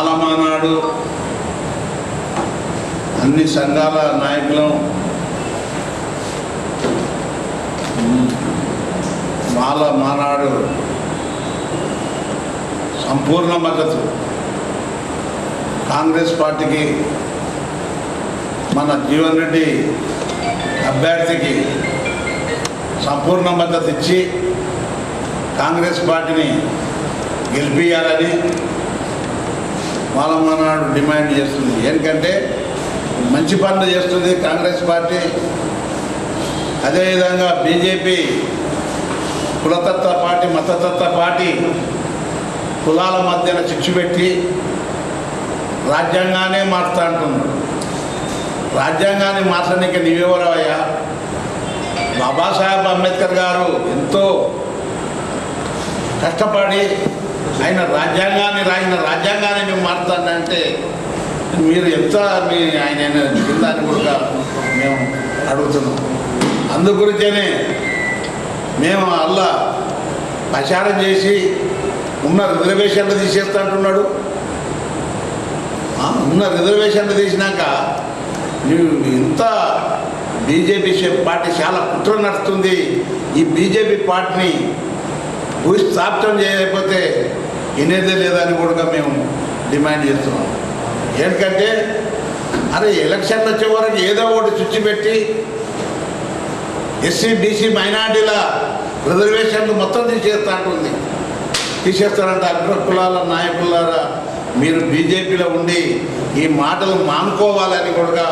ఆలమానాడు అన్ని సంఘాల నాయకులు. మాల మానాడు సంపూర్ణ మద్దతు. కాంగ్రెస్ పార్టీకి మన జీవన్ రెడ్డి అభ్యర్థికి సంపూర్ణ మద్దతు ఇచ్చి కాంగ్రెస్ పార్టీని గెలిపించాలని మాలమనాడు డిమాండ్ చేస్తుంది. ఎందుకంటే మంచి పనులు చేస్తుంది కాంగ్రెస్ పార్టీ. అదేవిధంగా బీజేపీ కులతత్వ పార్టీ మతతత్వ పార్టీ కులాల మధ్యన చిచ్చు పెట్టి రాజ్యాంగానే మార్తా అంటున్నాడు రాజ్యాంగాన్ని మార్చడానికి నీవెవరవయ్యా బాబాసాహెబ్ అంబేద్కర్ గారు ఎంతో కష్టపడి ఆయన రాజ్యాంగాన్ని రాసిన రాజ్యాంగాన్ని మేము మారుతానంటే మీరు ఎంత మీ ఆయన కిందాన్ని కూడా మేము అడుగుతున్నాం. అందుగురించేనే మేము అల్లా ప్రచారం చేసి ఉన్న రిజర్వేషన్లు తీసేస్తా అంటున్నాడు. ఉన్న రిజర్వేషన్లు తీసినాక నువ్వు ఇంత బీజేపీ పార్టీ చాలా కుట్ర నడుస్తుంది. ఈ బీజేపీ పార్టీని భూస్థాపితం చేయకపోతే వినేదే లేదని కూడా మేము డిమాండ్ చేస్తున్నాం. ఎందుకంటే అరే ఎలక్షన్లు వచ్చే వరకు ఏదో ఒకటి చుచ్చి పెట్టి ఎస్సీ బీసీ మైనార్టీల రిజర్వేషన్లు మొత్తం తీసేస్తా అంటుంది. తీసేస్తారంటే అగ్ర కులాల నాయకులారా మీరు బీజేపీలో ఉండి ఈ మాటలు మానుకోవాలని కూడా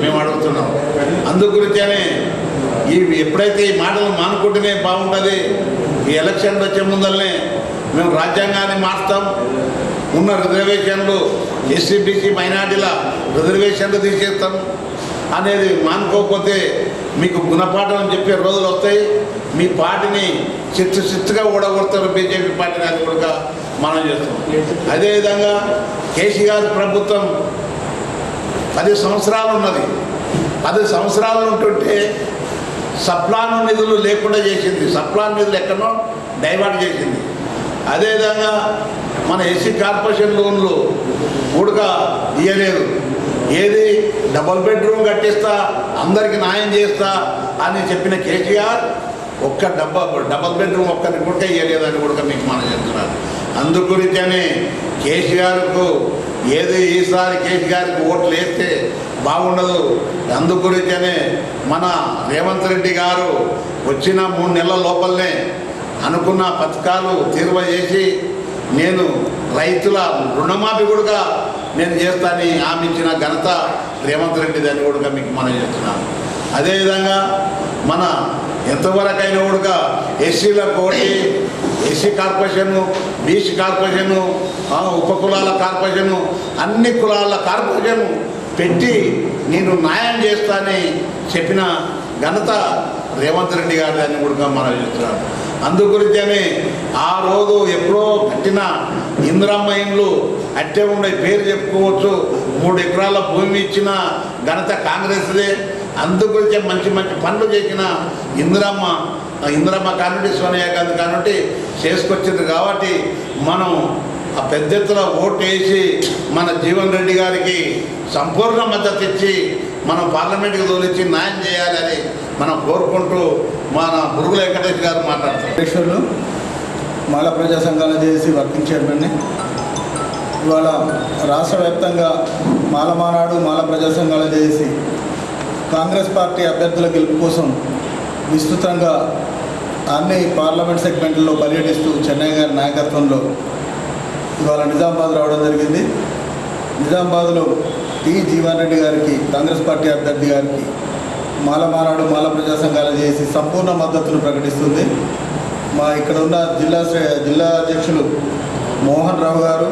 మేము అడుగుతున్నాం. అందుగురించనే ఈ ఎప్పుడైతే ఈ మాటలు మానుకుంటేనే బాగుంటుంది ఈ ఎలక్షన్లు వచ్చే ముందరనే మేము రాజ్యాంగాన్ని మార్స్తాం ఉన్న రిజర్వేషన్లు ఎస్సీ బీసీ మైనార్టీల రిజర్వేషన్లు తీసేస్తాం. అనేది మానుకోకపోతే మీకు గుణపాఠం చెప్పే రోజులు వస్తాయి. మీ పార్టీని చిత్తు చిత్తుగా ఓడగొడతారు బీజేపీ పార్టీని అది కూడా మనం చేస్తాం. అదేవిధంగా కేసీఆర్ ప్రభుత్వం పది సంవత్సరాలు ఉన్నది. పది సంవత్సరాలు ఉంటుంటే సప్లాన్ నిధులు లేకుండా చేసింది. సప్లాన్ నిధులు ఎక్కడో డైవర్ట్ చేసింది. అదేవిధంగా మన ఎస్సీ కార్పొరేషన్ లోన్లు కూడక ఇయ్యలేదు. ఏది డబుల్ బెడ్రూమ్ కట్టిస్తా అందరికి న్యాయం చేస్తా అని చెప్పిన కేసీఆర్ ఒక్క డబ్బా డబల్ బెడ్రూమ్ ఒక్కరికి కూడా ఇయ్యలేదని కూడా మీకు మనం చెప్తున్నారు అందుగురించనే కేసీఆర్కు ఏది ఈసారి కేసీఆర్కి ఓట్లు వేస్తే బాగుండదు. అందుగురించనే మన రేవంత్ రెడ్డి గారు వచ్చిన మూడు నెలల లోపలనే అనుకున్న పథకాలు తీరువ చేసి నేను రైతుల రుణమాఫీ కూడా నేను చేస్తానని హామీ ఇచ్చిన ఘనత రేవంత్ రెడ్డి దాన్ని కూడా మీకు మనం చేస్తున్నాను అదేవిధంగా మన ఎంతవరకైనా కూడా ఎస్సీలకు కోటి ఎస్సీ కార్పొరేషన్ బీసీ కార్పొరేషన్ ఉప ఉపకులాల కార్పొరేషన్ అన్ని కులాల కార్పొరేషన్ పెట్టి నేను న్యాయం చేస్తానని చెప్పిన ఘనత రేవంత్ రెడ్డి గారి దాన్ని కూడా మనం చూస్తున్నాడు అందుగురించనే ఆ రోజు ఎప్పుడో కట్టిన ఇందిరమ్మ ఇండ్లు అట్టే ఉండే పేరు చెప్పుకోవచ్చు. మూడు ఎకరాల భూమి ఇచ్చిన ఘనత కాంగ్రెస్దే. అందుగురించే మంచి మంచి పనులు చేసిన ఇందిరమ్మ ఇందిరమ్మ కానుంటి సోనియా గాంధీ కానుంటి చేసుకొచ్చింది కాబట్టి మనం ఆ పెద్ద ఎత్తున ఓటు వేసి మన జీవన్ రెడ్డి గారికి సంపూర్ణ మద్దతు ఇచ్చి మనం పార్లమెంట్కి తోలిచ్చి న్యాయం చేయాలని మనం కోరుకుంటూ మన బురుగుల వెంకటేష్ గారు మాట్లాడతారు. అధ్యక్షులు మాల ప్రజా సంఘాలు చేసి వర్కింగ్ చైర్మన్ని ఇవాళ రాష్ట్ర వ్యాప్తంగా మాల మానాడు మాల ప్రజా సంఘాలు చేసి కాంగ్రెస్ పార్టీ అభ్యర్థుల గెలుపు కోసం విస్తృతంగా అన్ని పార్లమెంట్ సెగ్మెంట్లలో పర్యటిస్తూ చెన్నై గారి నాయకత్వంలో ఇవాళ నిజామాబాద్ రావడం జరిగింది. నిజామాబాద్లో టి జీవన్ రెడ్డి గారికి కాంగ్రెస్ పార్టీ అభ్యర్థి గారికి మాల మానాడు మాల ప్రజా సంఘాలు చేసి సంపూర్ణ మద్దతును ప్రకటిస్తుంది. మా ఇక్కడ ఉన్న జిల్లా జిల్లా అధ్యక్షులు మోహన్ రావు గారు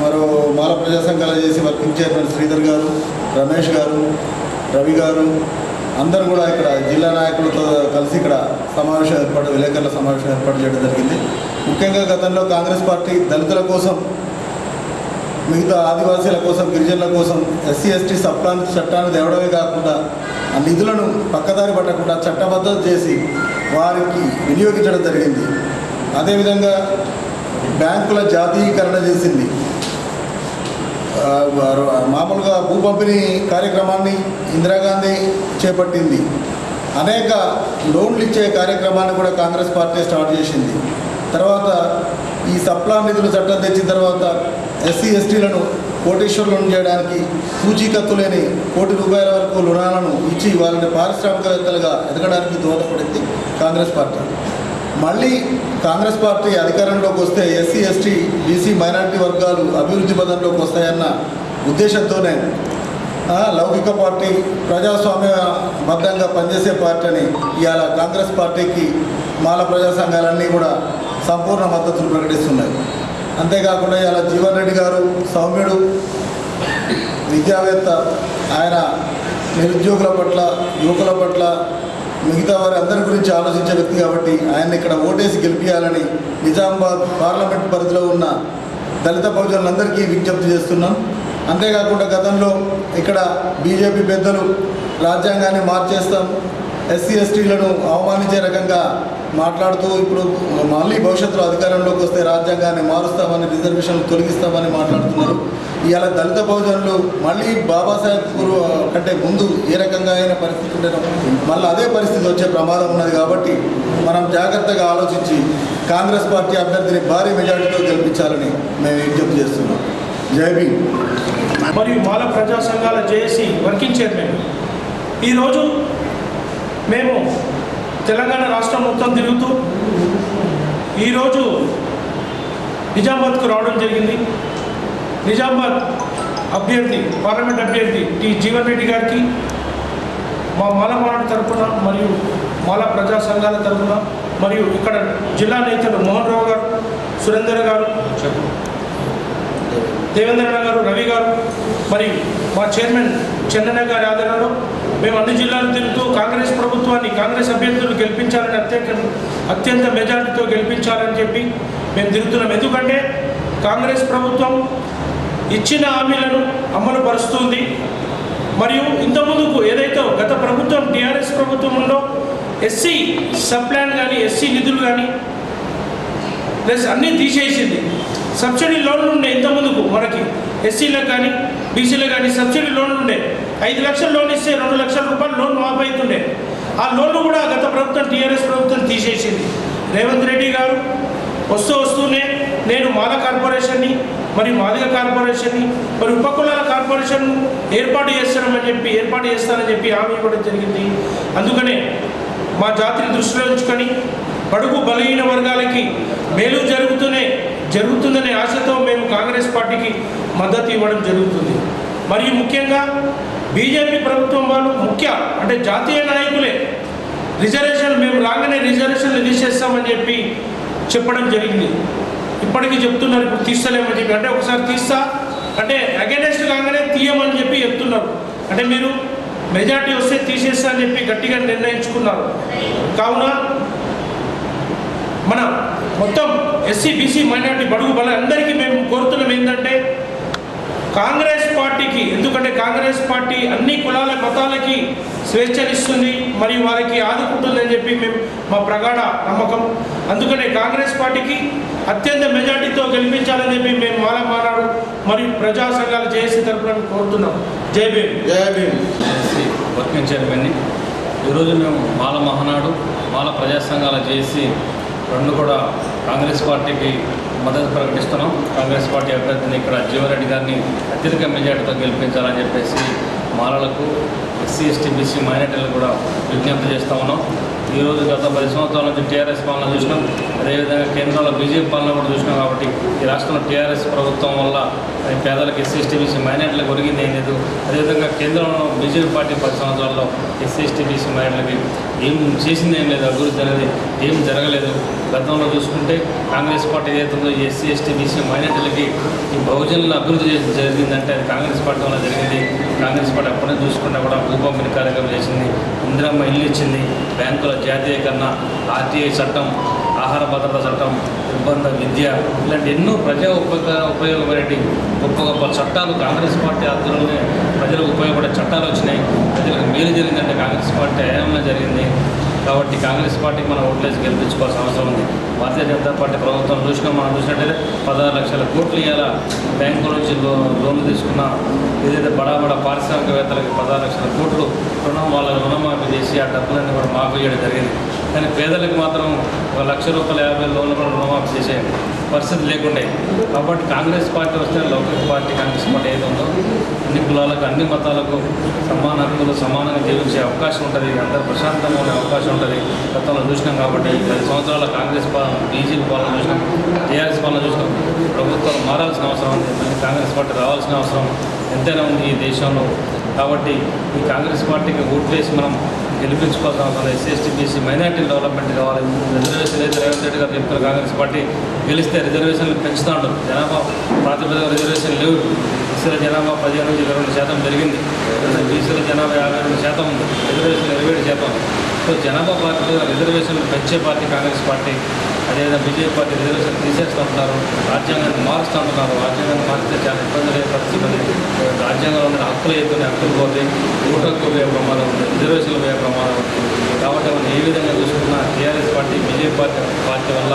మరో మాల ప్రజా సంఘాలు చేసి వర్కింగ్ చైర్మన్ శ్రీధర్ గారు రమేష్ గారు రవి గారు అందరూ కూడా ఇక్కడ జిల్లా నాయకులతో కలిసి ఇక్కడ సమావేశం ఏర్పాటు విలేకరుల సమావేశం ఏర్పాటు చేయడం జరిగింది. ముఖ్యంగా గతంలో కాంగ్రెస్ పార్టీ దళితుల కోసం మిగతా ఆదివాసీల కోసం గిరిజనుల కోసం ఎస్సీ ఎస్టీ సప్లాన్ చట్టాన్ని తేవడమే కాకుండా ఆ నిధులను పక్కదారి పట్టకుండా చట్టబద్ధత చేసి వారికి వినియోగించడం జరిగింది. అదేవిధంగా బ్యాంకుల జాతీయకరణ చేసింది. మామూలుగా భూ పంపిణీ కార్యక్రమాన్ని ఇందిరాగాంధీ చేపట్టింది. అనేక లోన్లు ఇచ్చే కార్యక్రమాన్ని కూడా కాంగ్రెస్ పార్టీ స్టార్ట్ చేసింది. తర్వాత ఈ సప్లా నిధులు చట్టం తెచ్చిన తర్వాత ఎస్సీ ఎస్టీలను కోటేశ్వరులను చేయడానికి పూచీకత్తు లేని కోటి రూపాయల వరకు రుణాలను ఇచ్చి వారిని పారిశ్రామికవేత్తలుగా ఎదగడానికి దోహదపడింది కాంగ్రెస్ పార్టీ. మళ్ళీ కాంగ్రెస్ పార్టీ అధికారంలోకి వస్తే ఎస్సీ ఎస్టీ బీసీ మైనారిటీ వర్గాలు అభివృద్ధి పదంలోకి వస్తాయన్న ఉద్దేశంతోనే లౌకిక పార్టీ ప్రజాస్వామ్య ప్రజాస్వామ్యబద్ధంగా పనిచేసే పార్టీ అని ఇవాళ కాంగ్రెస్ పార్టీకి మాల ప్రజా సంఘాలన్నీ కూడా సంపూర్ణ మద్దతును ప్రకటిస్తున్నాయి. అంతేకాకుండా ఇలా జీవన్ రెడ్డి గారు సౌమ్యుడు విద్యావేత్త ఆయన నిరుద్యోగుల పట్ల యువకుల పట్ల మిగతా వారి అందరి గురించి ఆలోచించే వ్యక్తి కాబట్టి ఆయన ఇక్కడ ఓటేసి గెలిపించాలని నిజామాబాద్ పార్లమెంట్ పరిధిలో ఉన్న దళిత బహుజనులందరికీ విజ్ఞప్తి చేస్తున్నాం. అంతేకాకుండా గతంలో ఇక్కడ బీజేపీ పెద్దలు రాజ్యాంగాన్ని మార్చేస్తాం. ఎస్సీ ఎస్టీలను అవమానించే రకంగా మాట్లాడుతూ ఇప్పుడు మళ్ళీ భవిష్యత్తులో అధికారంలోకి వస్తే రాజ్యాంగాన్ని మారుస్తామని రిజర్వేషన్లు తొలగిస్తామని మాట్లాడుతున్నారు. ఇవాళ దళిత బహుజనులు మళ్ళీ బాబాసాహెబ్ గురు కంటే ముందు ఏ రకంగా అయిన పరిస్థితి ఉండేనో మళ్ళీ అదే పరిస్థితి వచ్చే ప్రమాదం ఉన్నది కాబట్టి మనం జాగ్రత్తగా ఆలోచించి కాంగ్రెస్ పార్టీ అభ్యర్థిని భారీ మెజార్టీతో గెలిపించాలని మేము విజ్ఞప్తి చేస్తున్నాం. జై భీమ్. మరియు మాల ప్రజా సంఘాల జేఏసీ వర్కింగ్ చైర్మన్. ఈరోజు మేము తెలంగాణ రాష్ట్రం మొత్తం తిరుగుతూ ఈరోజు నిజామాబాద్కు రావడం జరిగింది. నిజామాబాద్ అభ్యర్థి పార్లమెంట్ అభ్యర్థి టి. జీవన్ రెడ్డి గారికి మా మాల తరఫున మరియు మాల ప్రజా సంఘాల తరఫున మరియు ఇక్కడ జిల్లా నేతలు మోహన్ రావు గారు సురేందర్ గారు దేవేంద్ర గారు రవి గారు మరియు మా చైర్మన్ చందన గారి ఆధ్వర్యంలో మేము అన్ని జిల్లాలు తిరుగుతూ కాంగ్రెస్ ప్రభుత్వాన్ని కాంగ్రెస్ అభ్యర్థులు గెలిపించాలని అత్యంత అత్యంత మెజార్టీతో గెలిపించాలని చెప్పి మేము తిరుగుతున్నాం. ఎందుకంటే కాంగ్రెస్ ప్రభుత్వం ఇచ్చిన హామీలను అమలు పరుస్తుంది. మరియు ఇంతకుముందుకు ఏదైతే గత ప్రభుత్వం టీఆర్ఎస్ ప్రభుత్వంలో ఎస్సీ సబ్ప్లాన్ కానీ ఎస్సీ నిధులు కానీ ప్లస్ అన్నీ తీసేసింది. సబ్సిడీ లోన్లు ఉండే ఇంతకుముందుకు మనకి ఎస్సీలకు కానీ బీసీలకు కానీ సబ్సిడీ లోన్లు ఉండే. ఐదు లక్షలు లోన్ ఇస్తే రెండు లక్షల రూపాయలు లోన్ మాఫ్ అవుతుండే. ఆ లోన్లు కూడా గత ప్రభుత్వం టీఆర్ఎస్ ప్రభుత్వం తీసేసింది. రేవంత్ రెడ్డి గారు వస్తూ వస్తూనే నేను మాల కార్పొరేషన్ని మరి మాదిగ కార్పొరేషన్ని మరి ఉపకులాల కార్పొరేషన్ ఏర్పాటు చేస్తానని చెప్పి ఏర్పాటు చేస్తానని చెప్పి హామీ ఇవ్వడం జరిగింది. అందుకనే మా జాతిని దృష్టిలో ఉంచుకొని బడుగు బలహీన వర్గాలకి మేలు జరుగుతూనే జరుగుతుందనే ఆశతో మేము కాంగ్రెస్ పార్టీకి మద్దతు ఇవ్వడం జరుగుతుంది. మరియు ముఖ్యంగా బీజేపీ ప్రభుత్వం వాళ్ళు ముఖ్య అంటే జాతీయ నాయకులే. రిజర్వేషన్ మేము రాగానే రిజర్వేషన్లు తీసేస్తామని చెప్పి చెప్పడం జరిగింది. ఇప్పటికీ చెప్తున్నారు ఇప్పుడు తీస్తలేమని చెప్పి. అంటే ఒకసారి తీస్తా అంటే అగేనెస్ట్ కాగానే తీయమని చెప్పి చెప్తున్నారు. అంటే మీరు మెజార్టీ వస్తే తీసేస్తా అని చెప్పి గట్టిగా నిర్ణయించుకున్నారు. కావున మన మొత్తం ఎస్సీ బీసీ మైనార్టీ బడుగు బల అందరికీ మేము కోరుతున్నాం ఏంటంటే కాంగ్రెస్ పార్టీకి ఎందుకంటే కాంగ్రెస్ పార్టీ అన్ని కులాల మతాలకి స్వేచ్ఛనిస్తుంది మరియు వారికి ఆదుకుంటుందని చెప్పి మేము మా ప్రగాఢ నమ్మకం. అందుకనే కాంగ్రెస్ పార్టీకి అత్యంత మెజార్టీతో గెలిపించాలని చెప్పి మేము మాల మానాడు మరియు ప్రజా సంఘాలు చేసే తరపున మేము కోరుతున్నాం. జై భీమ్. జై భీమ్. వర్కింగ్ చైర్మన్ని ఈరోజు మేము మాల మహానాడు మాల ప్రజా సంఘాల చేసి రెండు కూడా కాంగ్రెస్ పార్టీకి మద్దతు ప్రకటిస్తున్నాం. కాంగ్రెస్ పార్టీ అభ్యర్థిని ఇక్కడ జీవన్ రెడ్డి గారిని అత్యధిక మెజార్టీతో గెలిపించాలని చెప్పేసి మాలలకు ఎస్సీ ఎస్టీ బీసీ మైనార్టీలకు కూడా విజ్ఞప్తి చేస్తా ఉన్నాం. ఈరోజు గత పది సంవత్సరాల నుంచి టీఆర్ఎస్ పాలన చూసినాం. అదేవిధంగా కేంద్రంలో బీజేపీ పాలన కూడా చూసినాం కాబట్టి ఈ రాష్ట్రంలో టీఆర్ఎస్ ప్రభుత్వం వల్ల ఈ పేదలకు ఎస్సీ ఎస్టీ బీసీ మైనార్టీలకు ఒరిగింది ఏం లేదు. అదేవిధంగా కేంద్రంలో బీజేపీ పార్టీ పది సంవత్సరాల్లో ఎస్సీ ఎస్టీ బీసీ మైనార్టీలకి ఏం చేసింది ఏం లేదు అభివృద్ధి అనేది ఏం జరగలేదు. గతంలో చూసుకుంటే కాంగ్రెస్ పార్టీ ఏదైతుందో ఎస్సీ ఎస్టీ బీసీ మైనార్టీలకి ఈ బహుజనుల అభివృద్ధి చేసి జరిగిందంటే అది కాంగ్రెస్ పార్టీ వల్ల జరిగింది. కాంగ్రెస్ పార్టీ అప్పుడే చూసుకుంటే కూడా భూ కార్యక్రమం చేసింది. ఇందిరమ్మ ఇల్లు ఇచ్చింది. బ్యాంకుల జాతీయకరణ ఆర్టీఐ చట్టం ఆహార భద్రత చట్టం నిర్బంధ విద్య ఇలాంటి ఎన్నో ప్రజా ఉపయోగ ఉపయోగపడే గొప్ప గొప్ప చట్టాలు కాంగ్రెస్ పార్టీ ఆధ్వర్యంలోనే ప్రజలకు ఉపయోగపడే చట్టాలు వచ్చినాయి. ప్రజలకు మేలు జరిగిందంటే కాంగ్రెస్ పార్టీ హయాంలో జరిగింది. కాబట్టి కాంగ్రెస్ పార్టీకి మనం ఓట్లేసి గెలిపించుకోవాల్సిన అవసరం ఉంది. భారతీయ జనతా పార్టీ ప్రభుత్వం చూసినా మనం చూసినట్టయితే పదహారు లక్షల కోట్లు ఇవాళ బ్యాంకుల నుంచి లో లోన్లు తీసుకున్న ఏదైతే బడా బడా పారిశ్రామికవేత్తలకి పదహారు లక్షల కోట్లు రుణం వాళ్ళ రుణమాఫీ చేసి ఆ డబ్బులన్నీ కూడా మాఫీ చేయడం జరిగింది. కానీ పేదలకు మాత్రం ఒక లక్ష రూపాయల యాభై లోన్లు కూడా రుణమాఫీ చేసే పరిస్థితి లేకుండే. కాబట్టి కాంగ్రెస్ పార్టీ వస్తే లౌకిక పార్టీ కాంగ్రెస్ పార్టీ ఏది ఉందో అన్ని కులాలకు అన్ని మతాలకు సమాన హక్కులు సమానంగా జీవించే అవకాశం ఉంటుంది. అందరూ ప్రశాంతంగా ఉండే అవకాశం ఉంటుంది. గతంలో చూసినాం కాబట్టి పది సంవత్సరాల కాంగ్రెస్ పార్టీ బీజేపీ పాలన చూసినాం టీఆర్ఎస్ పాలన చూసినాం. ప్రభుత్వాలు మారాల్సిన అవసరం ఉంది. మళ్ళీ కాంగ్రెస్ పార్టీ రావాల్సిన అవసరం ఎంతైనా ఉంది ఈ దేశంలో. కాబట్టి ఈ కాంగ్రెస్ పార్టీకి ఓట్లు వేసి మనం గెలిపించుకోవాల్సిన అవసరం SC ST BC minority development కావాలి. రిజర్వేషన్ అయితే రేవంత్ రెడ్డి గారు చెప్తారు కాంగ్రెస్ పార్టీ గెలిస్తే రిజర్వేషన్లు పెంచుతూ ఉంటారు జనాభా ప్రాతిపదిక రిజర్వేషన్ లేవు. ఎస్సీల జనాభా పదిహేను నుంచి ఇరవై రెండు శాతం పెరిగింది. బీసీల జనాభా యాభై రెండు శాతం ఉంది. రిజర్వేషన్ ఇరవై ఏడు శాతం. సో జనాభా పార్టీ రిజర్వేషన్లు పెంచే పార్టీ కాంగ్రెస్ పార్టీ అదేవిధంగా బీజేపీ పార్టీ రిజర్వేషన్ తీసేస్తూ ఉంటారు రాజ్యాంగాన్ని మారుస్తూ ఉంటున్నారు రాజ్యాంగాన్ని మారితే చాలా ఇబ్బంది లేని పరిస్థితి ఉంది. రాజ్యాంగంలో ఉన్న హక్కులు ఎత్తున్న హక్కులు పోతే ఓటు హక్కు పోయే ప్రమాదం ఉంది రిజర్వేషన్లు పోయే ప్రమాదం ఉంది. కాబట్టి మనం ఏ విధంగా చూసుకున్నా TRS party BJP party party వల్ల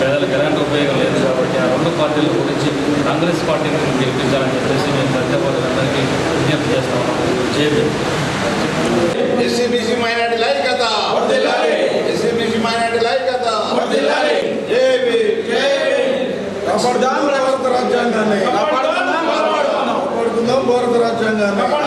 పేదలకు ఎలాంటి ఉపయోగం లేదు కాబట్టి ఆ రెండు పార్టీల గురించి కాంగ్రెస్ పార్టీని గెలిపించాలని చెప్పేసి మేము ప్రత్యేకందరికీ విజ్ఞప్తి చేస్తా ఉన్నాం జేబీ ఎస్సీ బీసీ మైనార్టీ లైకత ఎస్సీ బీసీ మైనార్టీ లైకత జేబీ కాపాడుదాం భారత రాజ్యాంగాన్ని కాపాడుకుందాం భారత రాజ్యాంగాన్ని